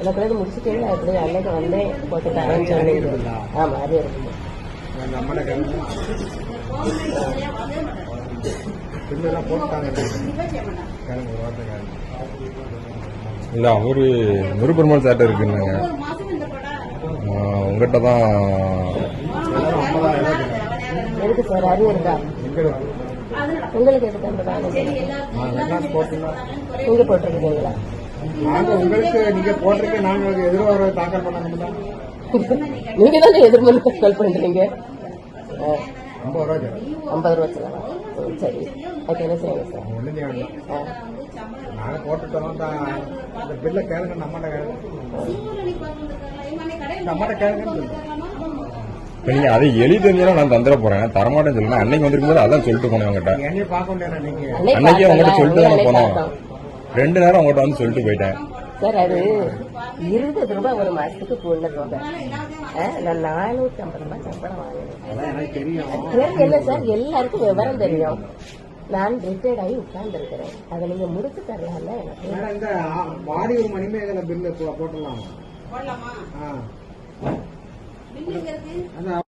எனக்கு வந்து முடிச்சுட்டு அப்படி அன்னைக்கு வந்தேன் போட்டு தரேன்னு சொன்னீங்க ஆமா அது இருக்குமா? இல்ல அவரு முருகெருமாள் சாட்டை இருக்குன்னாங்க. உங்ககிட்ட தான் எதுக்கு சார்? அறிவு இருக்கா? உங்களுக்கு எதுக்கு அந்த போட்டுனா நீங்க போட்டிருக்கீங்களா? நாங்க உங்களுக்கு நீங்க போட்டிருக்க நாங்களுக்கு எதிர்வார தாக்கல் பண்ணாங்க நீங்க தானே எதிர்மறை கால் பண்றீங்க. ஐம்பது ரூபாய் சார். ஐம்பது ரூபா சரி. அதுக்கு என்ன செய்யுங்க சார்? ஒன்றும் செய்ய வேண்டாம். ஆ, நாங்க போட்டுட்டோம் தான். இந்த பில்ல கேளுங்க நம்மட கேளுங்க. நம்மட கேளுங்க நீங்க அதை எழுதி தெரிஞ்சாலும் நான் தந்துட போறேன். தரமாட்டேன்னு சொல்லுங்க. அன்னைக்கு வந்திருக்கும்போது அதான் சொல்லிட்டு போனேன் உங்ககிட்ட. அன்னைக்கு உங்ககிட்ட சொல்லிட்டு தானே போனோம். ரெண்டு நேரம் உங்ககிட்ட வந்து சொல்லிட்டு போயிட்டேன். சார் அது இருபது ரூபாய் ஒரு மாசத்துக்கு கூட தொகை ஆ, நான் நானூத்தி ஐம்பது ரூபாய் சம்பளம் வாங்கினேன். என்ன சார்? எல்லாருக்கும் விவரம் தெரியும். நான் ரிட்டையர்ட் ஆகி உட்கார்ந்து இருக்கிறேன் அதை நீங்க முடிச்சு தரலாம்ல? எனக்கு வாடி ஒரு மணிமேகலை பில்லு போட்டுடலாம்? ஆ. அதான்